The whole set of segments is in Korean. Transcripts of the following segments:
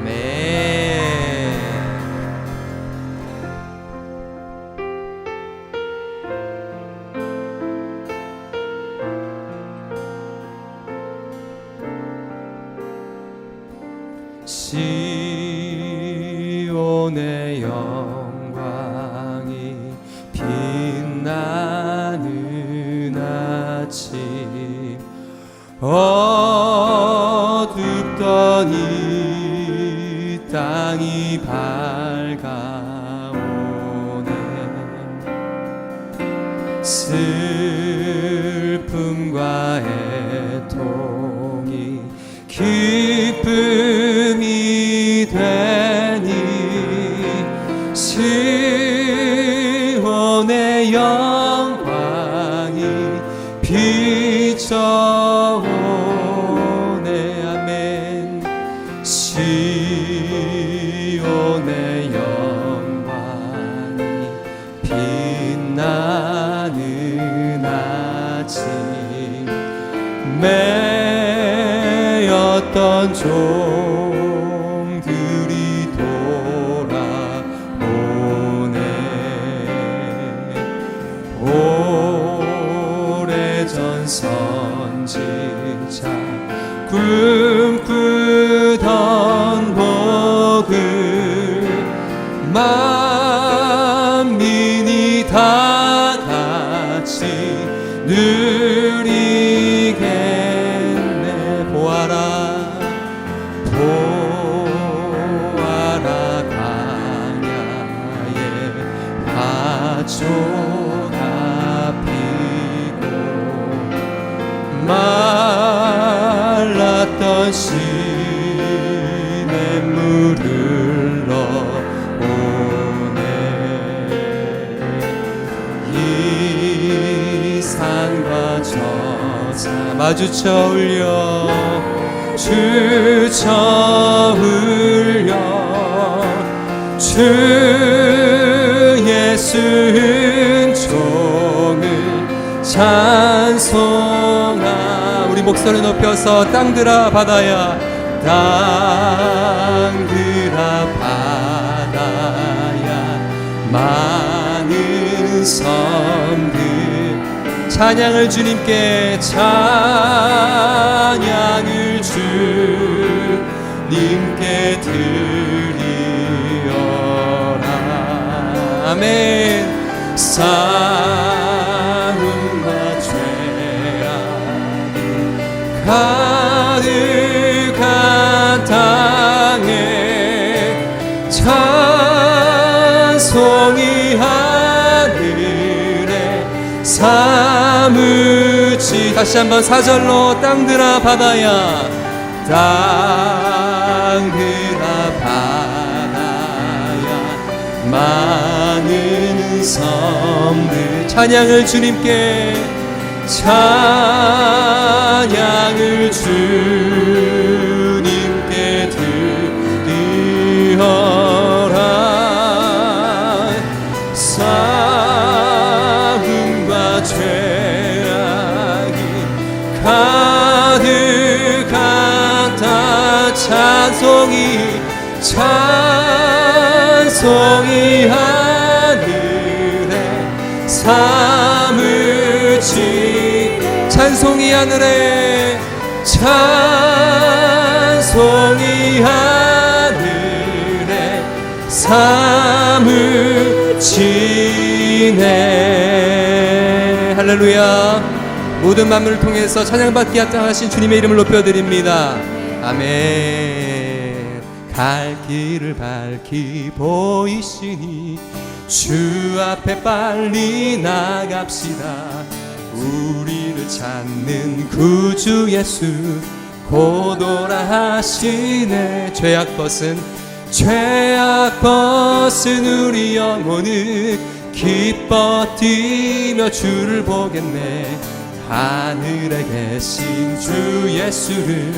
아멘. 시온의 영광이 빛나는 아침 어둡던 이 땅이 밝 선지자. 꿈 주쳐 울려 주쳐 울려. 주 예수 은총을 찬송하 우리 목소리 높여서 땅들아 바다야 땅들아 바다야. 많 찬양을 주님께 찬양을 주님께 드리어라. 아멘. 싸움과 죄악이 가득한 땅에 찬송이 하늘에 사 다시 한번 사절로 땅들아 바다야 땅들아 바다야 많은 섬들 찬양을 주님께 찬양을 주 이 하늘에 찬송이 하늘에 사무치네. 할렐루야. 모든 만물을 통해서 찬양받기 합당하신 주님의 이름을 높여드립니다. 아멘. 갈 길을 밝히 보이시니 주 앞에 빨리 나갑시다 우리를 찾는 구주 예수 고도라 하시네. 죄악 벗은 죄악 벗은 우리 영혼을 기뻐 뛰며 주를 보겠네. 하늘에 계신 주 예수를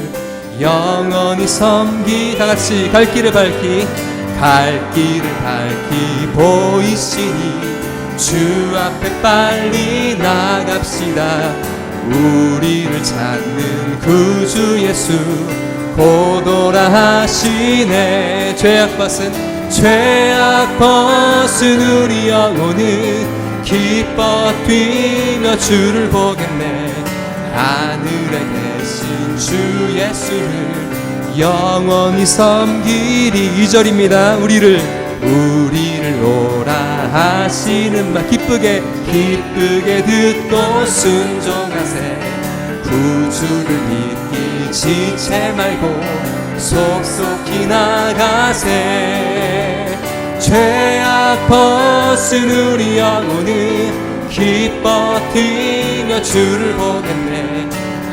영원히 섬기 다 같이 갈 길을 밝히 갈 길을 밝히 보이시니 주 앞에 빨리 나갑시다. 우리를 찾는 구주 예수 고도라 하시네. 죄악 벗은 죄악 벗은 우리 영혼은 기뻐 뛰며 주를 보겠네. 하늘에 계신 주 예수를 영원히 섬기리. 이절입니다. 우리를 우리를 오라 하시는 말. 기쁘게 기쁘게 듣고 순종하세. 구주를 믿기 지체 말고 속속히 나가세. 죄악 벗은 우리 영혼은 기뻐 뛰며 주를 보겠네.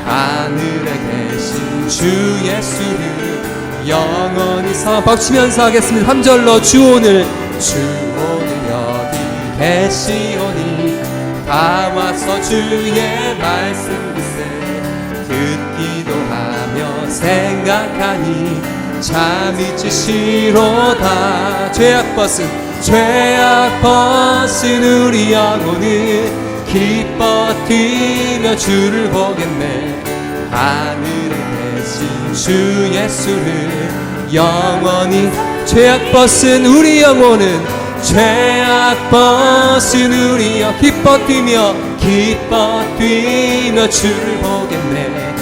하늘에 계신 주 예수를 영원히 사 박치면서 하겠습니다. 3절로 주 오늘 주 다 와서 주의 말씀 듣세 듣기도 하며 생각하니 잠이 찌시로다. 죄악 벗은 죄악 벗은 우리 영혼은 기뻐 뛰며 주를 보겠네. 하늘에 계신 주 예수를 영원히 죄악 벗은 우리 영혼은 죄악 벗은 우리 영 기뻐 뛰며 기뻐 뛰며 주를 보겠네.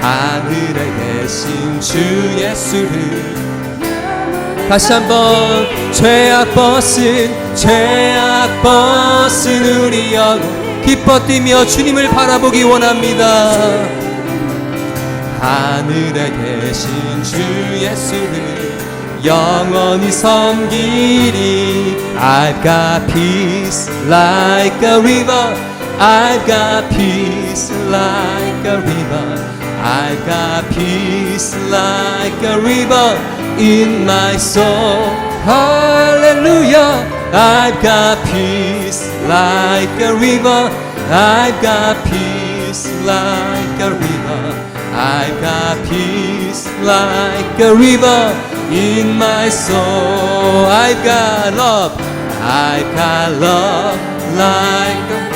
하늘에 계신 주 예수를. 다시 한번 죄악 벗은 죄악 벗은 우리 영혼 기뻐 뛰며 주님을 바라보기 원합니다. 하늘에 계신 주 예수를 영원히 섬기리 I've got peace like a river I've got peace like a river I've got peace like a river in my soul Hallelujah I've got peace like a river I've got peace like a river I've got peace like a river in my soul. I've got love, I've got love like a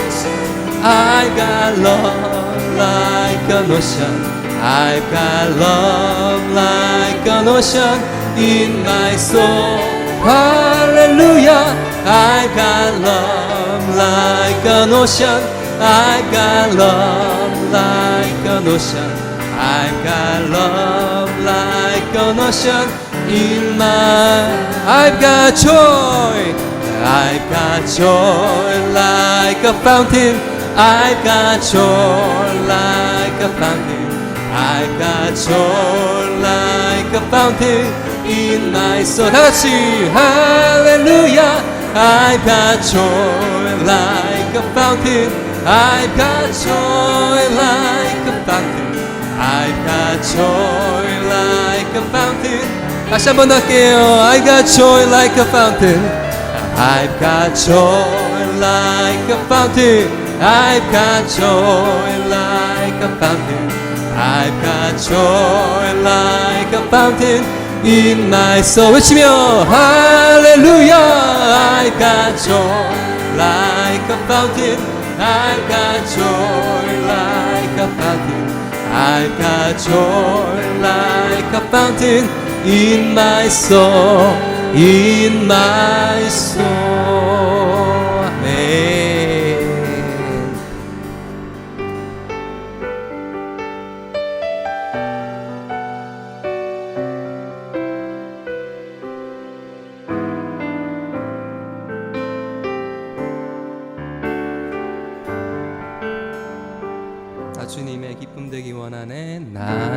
I've got love like an ocean. I've got love like an ocean in my soul. Hallelujah. I've got love like an ocean. I've got love like an ocean. I've got love like an ocean in my I've got joy I've got joy like a fountain I've got joy like a fountain I've got joy like a fountain in my soul 다 같이 Hallelujah I've got joy like a fountain I've got joy like a fountain I've got joy like a fountain 다시 한번 할게요 I got joy like a fountain I've got joy like a fountain I've got joy like a fountain I've got joy like a fountain in my soul 외치며 Hallelujah I've got joy like a fountain I've got joy like a fountain I've got joy like a fountain in my soul, in my soul.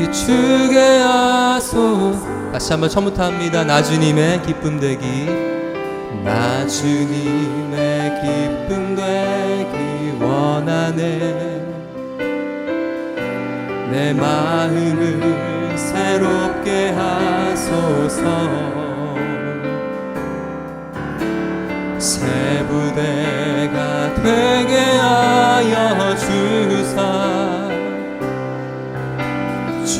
비추게 하소. 다시 한번 처음부터 합니다. 나 주님의 기쁨 되기. 나 주님의 기쁨 되기 원하네. 내 마음을 새롭게 하소서. 새 부대가 되게 하여 주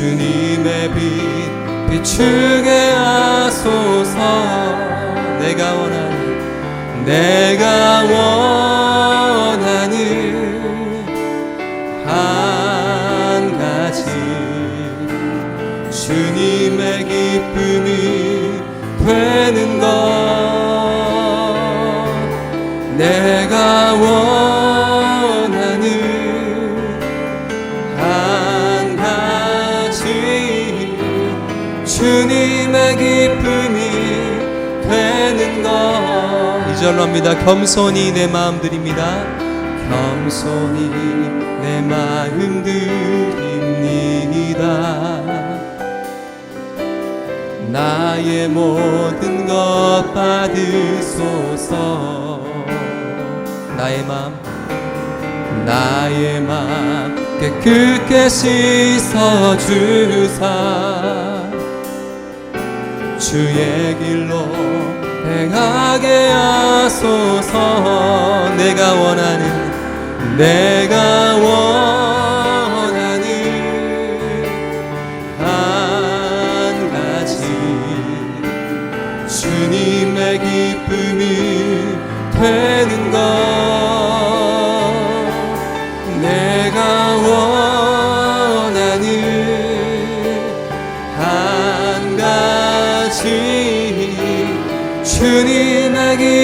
주님의 빛 비추게 하소서. 내가 원하는 내가 주님의 기쁨이 되는 것. 이절로 합니다. 겸손히 내 마음 드립니다. 겸손히 내 마음 드립니다. 나의 모든 것 받으소서. 나의 마음. 나의 마음. 깨끗게 씻어 주사 주의 길로 행하게 하소서. 내가 원하는 내가 원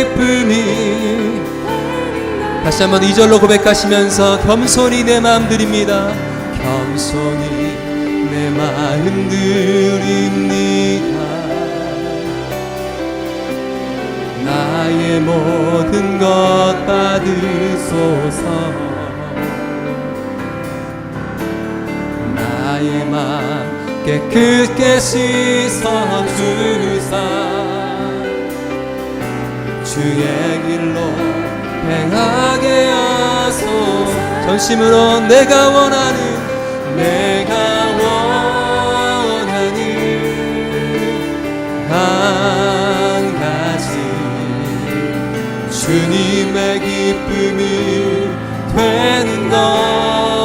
기쁨이. 다시 한번 이절로 고백하시면서 겸손히 내 마음 드립니다. 겸손히 내 마음 드립니다. 나의 모든 것 받으소서. 나의 마음 깨끗게 씻어 주사 주의 길로 행하게 하소. 전심으로 내가 원하는 내가 원하는 한 가지. 주님의 기쁨이 되는 것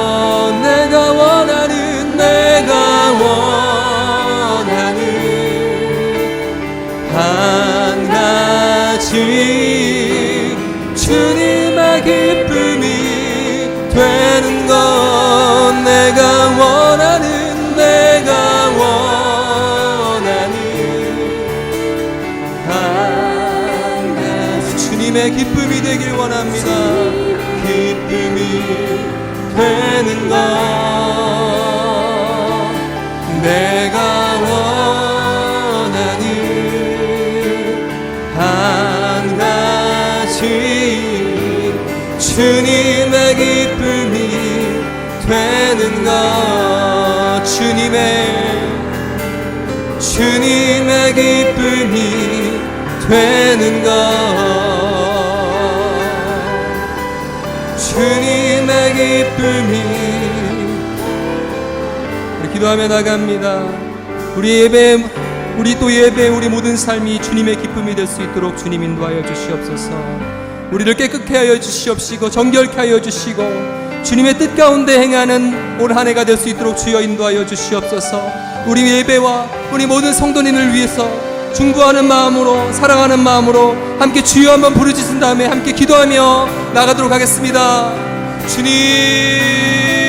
주님의 기쁨이 되길 원합니다. 기쁨이 되는 것. 내가 원하는 한 가지. 주님의 기쁨이 되는 것. 주님의 주님의 기쁨이 되는 것 주님의 기쁨이 우리 기도하며 나갑니다. 우리 예배, 우리 또 예배, 우리 모든 삶이 주님의 기쁨이 될 수 있도록 주님 인도하여 주시옵소서. 우리를 깨끗게 하여 주시옵시고 정결케 하여 주시고 주님의 뜻 가운데 행하는 올 한 해가 될 수 있도록 주여 인도하여 주시옵소서. 우리 예배와 우리 모든 성도님을 위해서 중구하는 마음으로 사랑하는 마음으로 함께 주여 한번 부르짖은 다음에 함께 기도하며 나가도록 하겠습니다. 주님